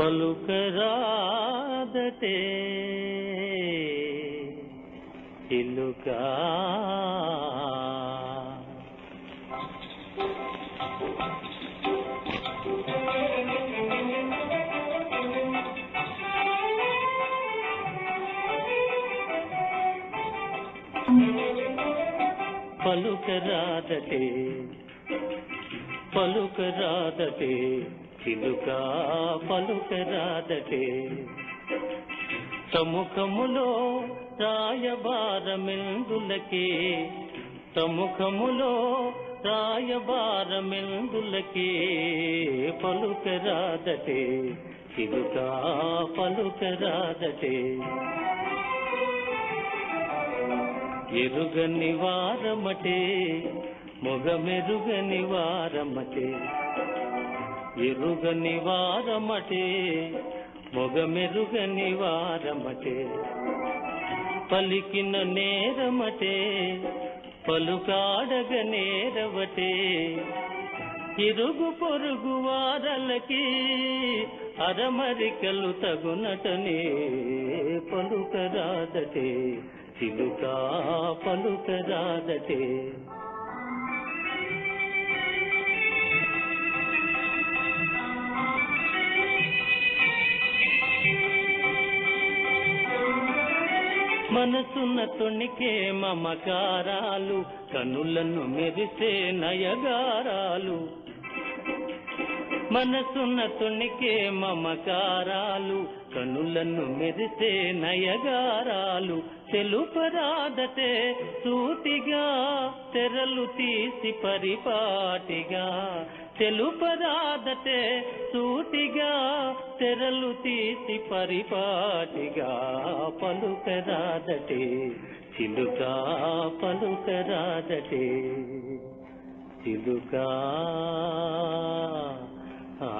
పలుకరాదటే. చిలుకా పలుకరాదటే. పలుకరాదటే. చిలుకా పలుకరాదటే సముఖములో రాయబారమెందులకే. సముఖములో రాయబారమెందులకే పలుకరాదటే చిలుకా పలుకరాదటే ఎరుగని వారమటే మొగమెరుగని వారమటే ఎరుగని వారమటే మొగమెరుగని వారమటే పలికిన నేరమటే పలుకాడగ నేరవటే. ఇరుగు పొరుగు వారలకి అరమరికలు తగునటనే పలుకరాదటే చిలుకా పలుకరాదటే. మనసున్న తొణికే మమకారాలు కనులను మెరిసే నయగారాలు. మనసున్న తొణికే మమకారాలు కనులను మెరిసే నయగారాలు. తెలుపరాదటే సూటిగా తెరలు తీసి పరిపాటిగా తెలుపరాదటే సూటిగా తెరలు తీసి పరిపాటిగా పలుకరాదటే చిలుకా పలుకరాదటే చిలుకా. ఆ